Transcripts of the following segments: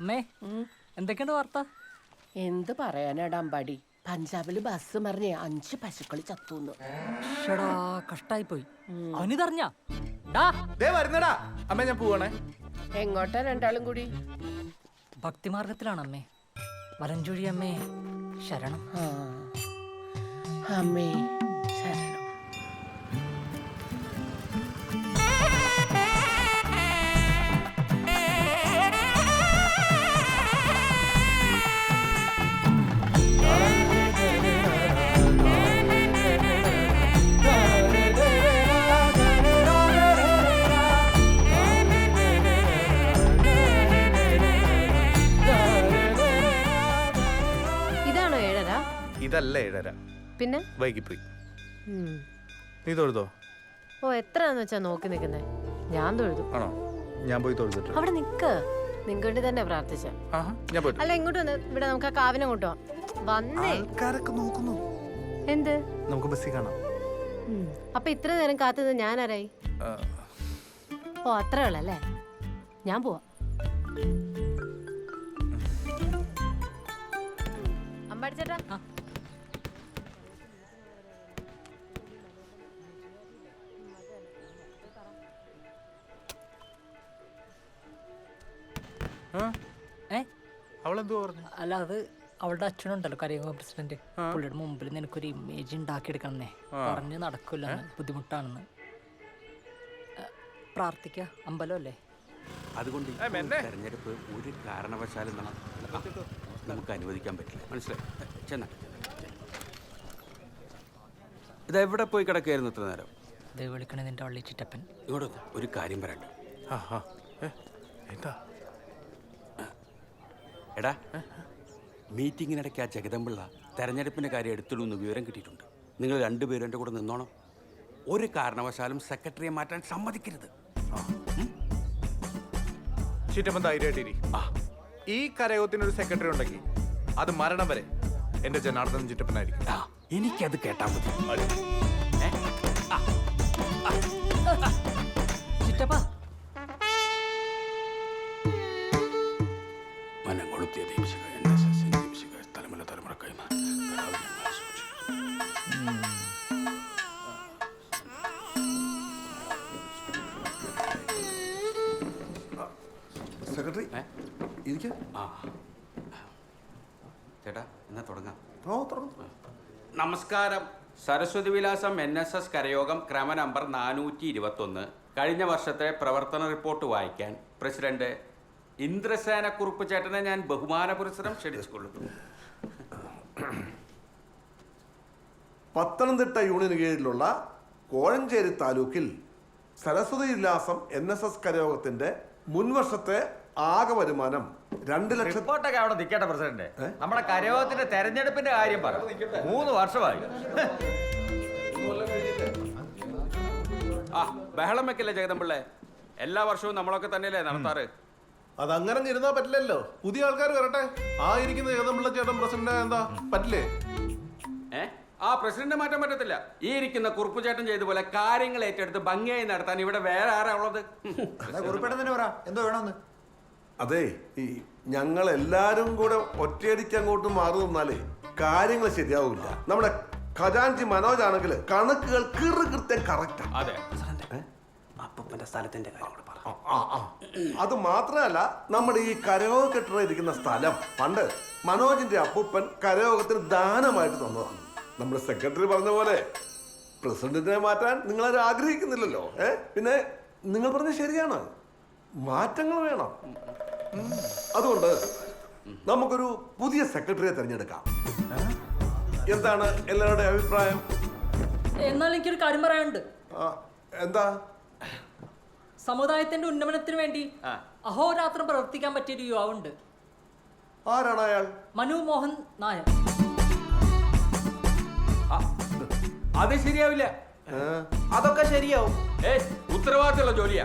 അമ്മേ എന്തൊക്കെയുണ്ട് വാർത്ത? എന്ത് പറയാനാടാ അമ്പാടി. പഞ്ചാബിൽ ബസ് മറിഞ്ഞേ അഞ്ച് പശുക്കൾ ചത്തുന്നു. ഷടാ കഷ്ടായി പോയി അവനിതറിഞ്ഞ. വരുന്നടാ. അമ്മ ഞാൻ പോവാണേ. എങ്ങോട്ടാ രണ്ടാളും കൂടി? ഭക്തിമാർഗത്തിലാണ് അമ്മേ വലഞ്ചുഴി അമ്മേ ശരണം. അമ്മേ ഇതല്ല ഏഴര. പിന്നെ? വൈകിപ്പോയി. നീ തൊഴുതോ? ഓ എത്രയാന്ന് വെച്ചാ നോക്കി നിൽക്കുന്നേ ഞാൻ തൊഴുതു. ആണോ? ഞാൻ പോയി തൊഴുതിട്ട് അവിടെ നിക്ക്. നിങ്ങൾക്ക് വേണ്ടി തന്നെ പ്രാർത്ഥിച്ച. ഞാൻ പോയിട്ട് അല്ല ഇങ്ങോട്ട് വന്ന് ഇവിടെ നമുക്ക് ആ കാവിനെ കൊണ്ടു വന്നേ. ആൾക്കാരൊക്കെ നോക്കുന്നു. എന്ത്? നമുക്ക് ബസ്സിൽ കാണാം. അപ്പൊ ഇത്ര നേരം കാത്തത് ഞാൻ ആരായി ഓ അത്രേ ഉള്ളല്ലേ ഞാൻ പോവാ. അമ്പടിച്ചേട്ടാ അവളെന്തോ പറഞ്ഞു? അല്ല അത് അവളുടെ അച്ഛനുണ്ടല്ലോ കരയോഗ പ്രസിഡന്റ്. പുള്ളിയുടെ മുമ്പിൽ നിനക്കൊരു ഇമേജ് ഉണ്ടാക്കിയെടുക്കണമെന്നേ പറഞ്ഞ് നടക്കില്ല ബുദ്ധിമുട്ടാണെന്ന്. പ്രാർത്ഥിക്ക പ്രാർത്ഥിക്ക. അമ്പലമല്ലേ? അതുകൊണ്ട് തെരഞ്ഞെടുപ്പ് ഒരു കാരണവശാലും നമുക്ക് അനുവദിക്കാൻ പറ്റില്ല. മനസ്സിലായി. ചെന്ന ഇതെവിടെ പോയി കിടക്കുകയായിരുന്നു ഇത്ര നേരം? ഇത് വിളിക്കണേ നിന്റെ വള്ളി ചിറ്റപ്പൻ. ഇങ്ങോട്ട് ഒരു കാര്യം പറയണ്ട. ആ ആ ഏ, എന്താ എടാ മീറ്റിങ്ങിനിടയ്ക്ക് ആ ജഗദമ്പിള്ള തെരഞ്ഞെടുപ്പിന്റെ കാര്യം എടുത്തിടുമെന്ന് വിവരം കിട്ടിയിട്ടുണ്ട്. നിങ്ങൾ രണ്ടുപേരും എന്റെ കൂടെ നിന്നോണം. ഒരു കാരണവശാലും സെക്രട്ടറിയെ മാറ്റാൻ സമ്മതിക്കരുത്. ചുറ്റപ്പം ധൈര്യമായിട്ടിരി ആ. ഈ കരയോഗത്തിന് ഒരു സെക്രട്ടറി ഉണ്ടെങ്കിൽ അത് മരണം വരെ എന്റെ ജനാർദ്ദൻ ചുറ്റപ്പനായിരിക്കും. എനിക്കത് കേട്ടാൽ മതി? ചിറ്റപ്പ സെക്രട്ടറി? ഇരിക്ക. ആ. ചേട്ടാ എന്നാ തുടങ്ങാം. ഓ തുടങ്ങാം. നമസ്കാരം. Saraswathi Vilasam N S S കരയോഗം ക്രമ നമ്പർ നാനൂറ്റി ഇരുപത്തൊന്ന് കഴിഞ്ഞ വർഷത്തെ പ്രവർത്തന റിപ്പോർട്ട് വായിക്കാൻ പ്രസിഡന്റ് ഇന്ദ്രസേന കുറുപ്പ് ചേട്ടനെ ഞാൻ ബഹുമാന പുരസ്സരം ക്ഷണിച്ചുകൊള്ളുന്നു. പത്തനംതിട്ട യൂണിയന് കീഴിലുള്ള കോഴഞ്ചേരി താലൂക്കിൽ Saraswathi Vilasam N S S കരയോഗത്തിന്റെ മുൻവർഷത്തെ ആകെ വരുമാനം രണ്ട് ലക്ഷം റിപ്പോർട്ടൊക്കെ അവിടെ നിൽക്കട്ടെ പ്രസിഡന്റ്. നമ്മുടെ കരയോഗത്തിന്റെ തെരഞ്ഞെടുപ്പിന്റെ കാര്യം പറ. മൂന്ന് വർഷമായി. ആ ബഹളം വെക്കല്ലേ ജഗദമ്പിള്ളേ എല്ലാ വർഷവും നമ്മളൊക്കെ തന്നെയല്ലേ നടത്താറ്? അതങ്ങനെ ഇരുന്നാ പറ്റില്ലല്ലോ. പുതിയ ആൾക്കാർ വരട്ടെ. ആയിരിക്കുന്ന ഇരിക്കുന്ന ഏതമ്പിള്ള ചേട്ടൻ പ്രസിഡന്റ് എന്താ? പറ്റില്ലേ? ഏ? ആ പ്രസിഡന്റ് മാറ്റാൻ പറ്റത്തില്ല. ഈ ഇരിക്കുന്ന കുറുപ്പ് ചേട്ടൻ ചെയ്ത പോലെ കാര്യങ്ങൾ ഏറ്റെടുത്ത് ഭംഗിയായി നടത്താൻ ഇവിടെ വേറെ ആരാ ഉള്ളത്? പറ എന്തോ വേണമെന്ന് അതെ ഈ ഞങ്ങൾ എല്ലാരും കൂടെ ഒറ്റയടിക്ക് അങ്ങോട്ട് മാറി നിന്നാലേ കാര്യങ്ങൾ ശരിയാവില്ല. നമ്മുടെ ഖജാൻജി മനോജ് ആണെങ്കിൽ കണക്കുകൾ കിറു കൃത്യം കറക്റ്റ് അതെ. അപ്പൂപ്പന്റെ സ്ഥലത്തിന്റെ കാര്യം കൂടെ പറ. അത് മാത്രമല്ല നമ്മുടെ ഈ കരയോഗ കെട്ടിടം ഇരിക്കുന്ന സ്ഥലം. പണ്ട് മനോജിന്റെ അപ്പൂപ്പൻ കരയോഗത്തിന് ദാനമായിട്ട് തന്നതാണ്. നമ്മുടെ സെക്രട്ടറി പറഞ്ഞ പോലെ പ്രസിഡന്റിനെ മാറ്റാൻ നിങ്ങളാരും ആഗ്രഹിക്കുന്നില്ലല്ലോ. ഏ? പിന്നെ നിങ്ങൾ പറഞ്ഞ ശരിയാണ്. മാറ്റങ്ങൾ വേണം. അതുകൊണ്ട് നമുക്കൊരു പുതിയ സെക്രട്ടറിയെ തിരഞ്ഞെടുക്കാം. എന്താണ് എല്ലാവരുടെ അഭിപ്രായം? എന്നാൽ എനിക്കൊരു കാര്യം പറയാനുണ്ട്. ആ, എന്താ? സമുദായത്തിന്റെ ഉന്നമനത്തിന് വേണ്ടി അഹോരാത്രം പ്രവർത്തിക്കാൻ പറ്റിയ ഒരു യുവാവുണ്ട്. ആരാണ് അയാൾ? മനു മോഹൻ നായർ. ആ, അത് ശരിയാവില്ല. അതൊക്കെ ശരിയാവും. ഉത്തരവാദിത്തമുള്ള ജോലിയാ.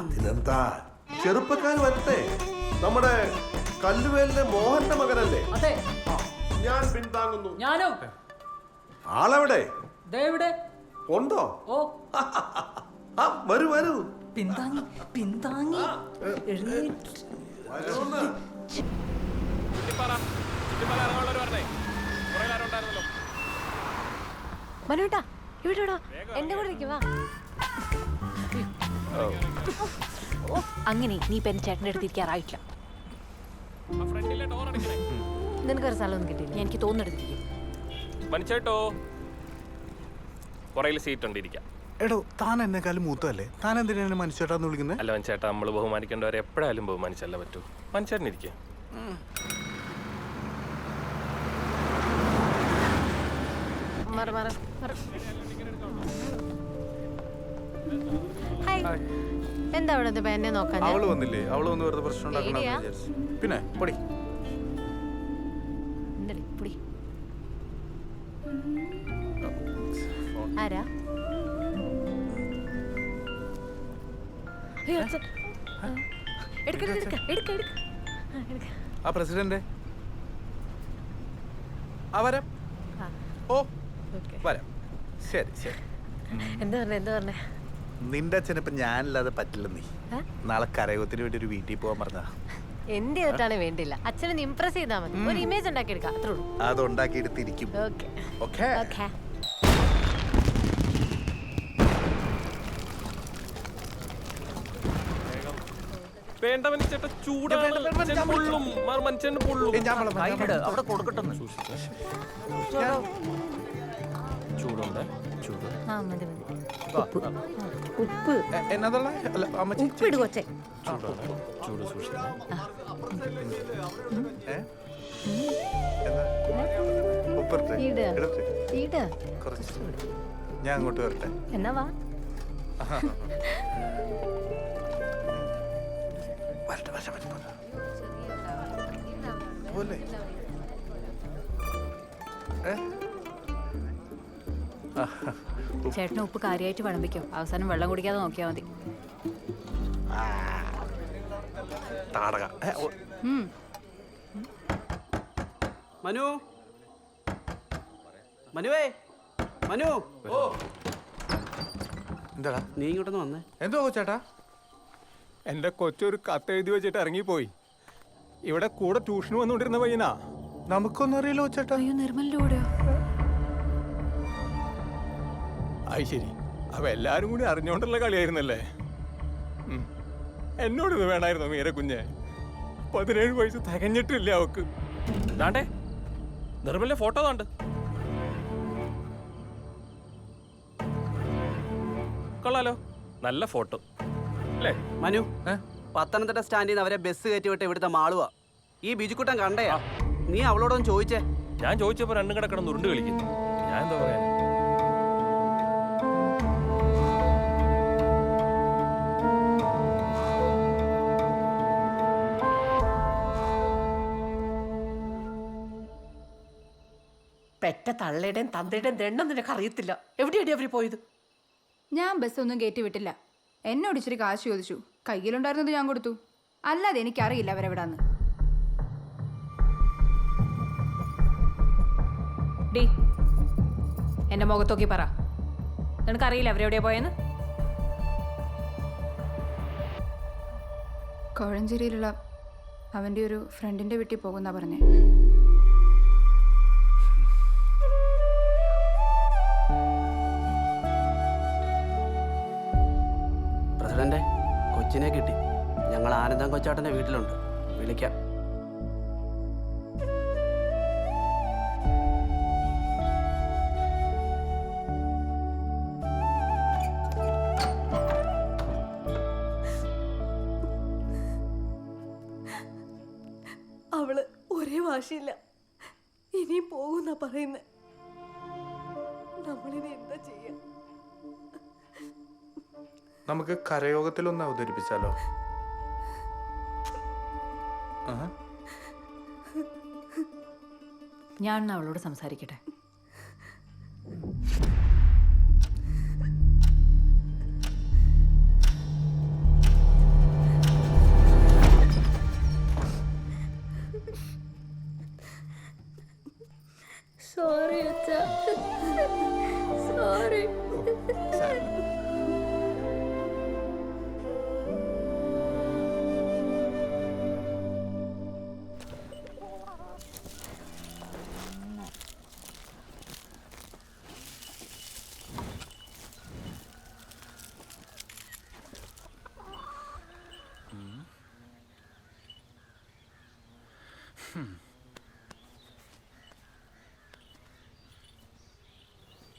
അതിനെന്താ? ചെറുപ്പക്കാർ വരട്ടെ. നമ്മുടെ കല്ലുവേലിലെ മോഹന്റെ മകനല്ലേ? അതെ. ഞാൻ പിന്താങ്ങുന്നു ഞാനും? ആളെവിടെ? ദേ ഇവിടെ. ഉണ്ടോ? ഓ. ആ വരൂ വരൂ. പിന്താങ്ങി പിന്താങ്ങി. മനുട്ടാ ഇവിടെ. എന്റെ കൂടെ നിൽക്കുവാ വാ. ഓ, അങ്ങനെ നീ ഇപ്പൊ എന്റെ ചേട്ടന്റെ അടുത്ത് ഇരിക്കാറായിട്ടില്ല. നിനക്കൊരു സ്ഥലമൊന്നും കിട്ടിയില്ല. എനിക്ക് തോന്നെടുത്തിരിക്കും പുറയിൽ സീറ്റ് ഉണ്ട് ഇരിക്കാം. എടോ താൻ എന്നെക്കാളും മൂത്തല്ലേ താൻ എന്തിനാണ് മനുഷ്യേട്ടാന്ന് വിളിക്കുന്നത് അല്ല മനുഷ്യേട്ടാ നമ്മൾ ബഹുമാനിക്കേണ്ടവരെ എപ്പോഴായാലും ബഹുമാനിച്ചല്ല പറ്റൂ. മനുച്ചേട്ടനിരിക്കുക മാറ്, മാറ്, മാറ്. ഹായ് എന്താ അവിടെ എന്നെ നോക്കാൻ അവൾ വന്നില്ലേ? അവൾ വന്ന് വെറുതെ പ്രശ്നം ഉണ്ടാക്കണമെന്ന്? വിചാരിച്ചു. പിന്നെ പൊടി. ആരാ. ആ. പ്രസിഡന്റ്. ആ വരാം. ഓ. വരാം. ശരി ശരി. എന്താ പറഞ്ഞേ എന്താ പറഞ്ഞേ? നിന്റെ അച്ഛൻ ഇപ്പൊ ഞാനില്ലാതെ പറ്റില്ല നീ. ഏ? നാളെ കരയോത്തിന് വേണ്ടി ഒരു വീട്ടിൽ പോകാൻ പറഞ്ഞ എന്റെ വേണ്ടില്ല. അച്ഛനെ ഇംപ്രസ് ചെയ്താൽ മതി. ഒരു ഇമേജ് ഉണ്ടാക്കിയെടുക്കാം. അത്രേ ഉള്ളൂ. അത് ഉണ്ടാക്കിയെടുത്തിരിക്കും. ഓക്കെ. ഓക്കേ. ഓക്കെ. വേണ്ട മനുച്ചേട്ട ചൂടാണ് മനുഷ്യൻ പൊള്ളും. മാ- മനുഷ്യന് പൊള്ളും. അവിടെ കൊടുക്കട്ടെ ചൂടുണ്ട്. ചൂട്. ആ മതി മതി. എ- എന്നതുള്ള അല്ല അമ്മച്ചി ഉപ്പിട് കൊച്ചേ. ചൂടാണ്. ചൂട് സൂക്ഷിക്കണം. ഞാൻ അങ്ങോട്ട് വരട്ടെ. എന്നാ വാ. വരട്ടെ വരട്ടെ വരട്ടെ പോലെ ഏ? ചേട്ടന് ഉപ്പ് കാര്യമായിട്ട് വിളമ്പിക്കോ അവസാനം വെള്ളം കുടിക്കാതെ നോക്കിയാ മതി. മനു? മനുവേ മനു? ഓ. എന്താടാ? നീ ഇങ്ങോട്ടൊന്ന് വന്നേ. എന്തോ ചേട്ടാ? എന്റെ കൊച്ചൊരു കത്ത് എഴുതി വെച്ചിട്ട് ഇറങ്ങിപ്പോയി. ഇവിടെ കൂടെ ട്യൂഷന് വന്നുകൊണ്ടിരുന്ന പയ്യനാ. നമുക്കൊന്നും അറിയില്ലോ ചേട്ടാ. അയ്യോ നിർമ്മലിന്റെ അത് ശരി അപ്പൊ എല്ലാരും കൂടി അറിഞ്ഞോണ്ടുള്ള കളിയായിരുന്നല്ലേ? എന്നോടൊന്ന് എന്നോടിത് വേണമായിരുന്നു മീര കുഞ്ഞെ? പതിനേഴ് വയസ്സ് തികഞ്ഞിട്ടില്ല അവക്ക്. ദാണ്ടേ നിർമ്മലിന്റെ ഫോട്ടോ താണ്ട് കൊള്ളാലോ. നല്ല ഫോട്ടോ. അല്ലേ? മനു? പത്തനംതിട്ട സ്റ്റാൻഡിൽ നിന്ന് അവരെ ബസ് കയറ്റി വിട്ട് ഇവിടുത്തെ മാളുവാ. ഈ ബിജുക്കുട്ടൻ കണ്ടയാ? നീ അവളോടൊന്ന് ചോദിച്ചേ. ഞാൻ ചോദിച്ചപ്പോ രണ്ടും കിടക്കണം ഉരുണ്ട് കളിക്കുന്നു. ഞാൻ എന്താ പറയാ? പെറ്റ തള്ളയുടെയും തന്തയുടെയും ദണ്ണം നിനക്ക് അറിയത്തില്ല. എവിടെയാണ് അവർ പോയത്? ഞാൻ ബസ്സൊന്നും കയറ്റി വിട്ടില്ല. എന്നോട് ഇച്ചിരി കാശ് ചോദിച്ചു. കയ്യിലുണ്ടായിരുന്നത് ഞാൻ കൊടുത്തു. അല്ലാതെ എനിക്കറിയില്ല അവരെവിടാന്ന്. ഡി എന്റെ മുഖത്തോക്കി പറ. നിനക്കറിയില്ല അവരെവിടെയാ പോയെന്ന്? കോഴഞ്ചേരിയിലുള്ള അവന്റെ ഒരു ഫ്രണ്ടിന്റെ വീട്ടിൽ പോകുന്ന പറഞ്ഞേ. ഞങ്ങൾ കൊച്ചാട്ടന്റെ വീട്ടിലുണ്ട്. വിളിക്കാം. അവൾ ഒരേ വാശിയില്ല. ഇനിയും പോകുന്ന പറയുന്നത് നമ്മളിനി എന്താ ചെയ്യാ? നമുക്ക് കരയോഗത്തിലൊന്ന് അവതരിപ്പിച്ചാലോ? ഞാൻ അവളോട് സംസാരിക്കട്ടെ?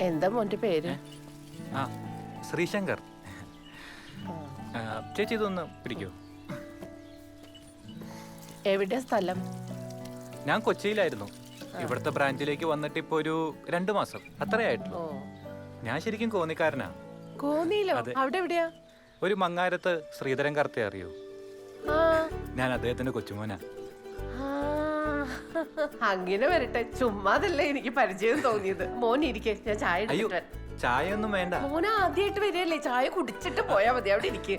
എന്താ മോന്റെ പേര്? ആ ശ്രീശങ്കർ. ചേച്ചി ഇതൊന്ന് പിടിക്കോ. എവിടെ സ്ഥലം? ഞാൻ കൊച്ചിയിലായിരുന്നു. ഇവിടുത്തെ ബ്രാഞ്ചിലേക്ക് വന്നിട്ട് ഇപ്പൊ ഒരു രണ്ടു മാസം. അത്രയായിട്ടുള്ളൂ ഞാൻ ശരിക്കും കോന്നിക്കാരനാ. കോന്നിയിലോ? അവിടെ എവിടെയാ? ഒരു മങ്ങാരത്ത് ശ്രീധരൻ കർത്തെ അറിയോ. ഞാൻ അദ്ദേഹത്തിന്റെ കൊച്ചുമോനാ. അങ്ങനെ വരട്ടെ. ചുമ്മാതല്ലേ എനിക്ക് പരിചയം തോന്നിയത്. മോൻ ഇരിക്കെ ഞാൻ ചായ അയ്യോ എടുത്തിട്ട് വരാം. ചായ ഒന്നും വേണ്ട. മോൻ ആദ്യമായിട്ട് വരികയല്ലേ? ചായ കുടിച്ചിട്ട് പോയാ മതി അവിടെ ഇരിക്കെ.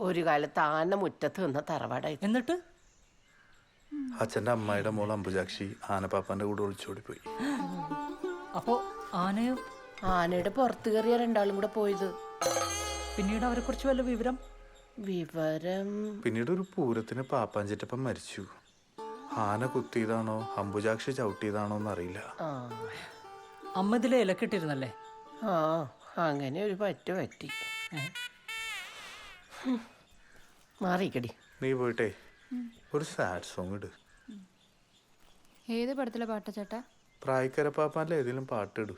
ഒരു കാലത്ത് ആന മുറ്റത്ത് നിന്ന തറവാടായി. എന്നിട്ട്? അച്ഛന്റെ അമ്മയുടെ മോൾ അമ്പുജാക്ഷി ആനപ്പാപ്പാന്റെ കൂടെ ഒളിച്ചോടിപ്പോയി. അപ്പോ ആനയോ ആനയുടെ പുറത്ത് കയറിയ രണ്ടാളും കൂടെ പോയത്. പിന്നീട് അവരെ കുറിച്ച് വല്ല വിവരം? വിവരം. പിന്നീട് ഒരു പൂരത്തിന് പാപ്പാഞ്ചിറ്റപ്പം മരിച്ചു. ആന കുത്തിയതാണോ അമ്പുജാക്ഷി ചവിട്ടിയതാണോ എന്നറിയില്ല. ആ. അമ്മ ഇതിലെ ഇലക്കിട്ടിരുന്നല്ലേ ആ അങ്ങനെ ഒരു പറ്റു പറ്റി. മാറിക്കടി നീ പോയിട്ടേ ഒരു സാഡ് സോങ് ഇട് ഏത് പടത്തിലെ പാട്ട ചേട്ടാ പ്രായക്കര പാപ്പാന്റെ ഏതെങ്കിലും പാട്ടിട്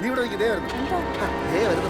നീ ഇവിടെ നിൽക്ക്, ദേ വരുന്നു. ദേ വരുന്നു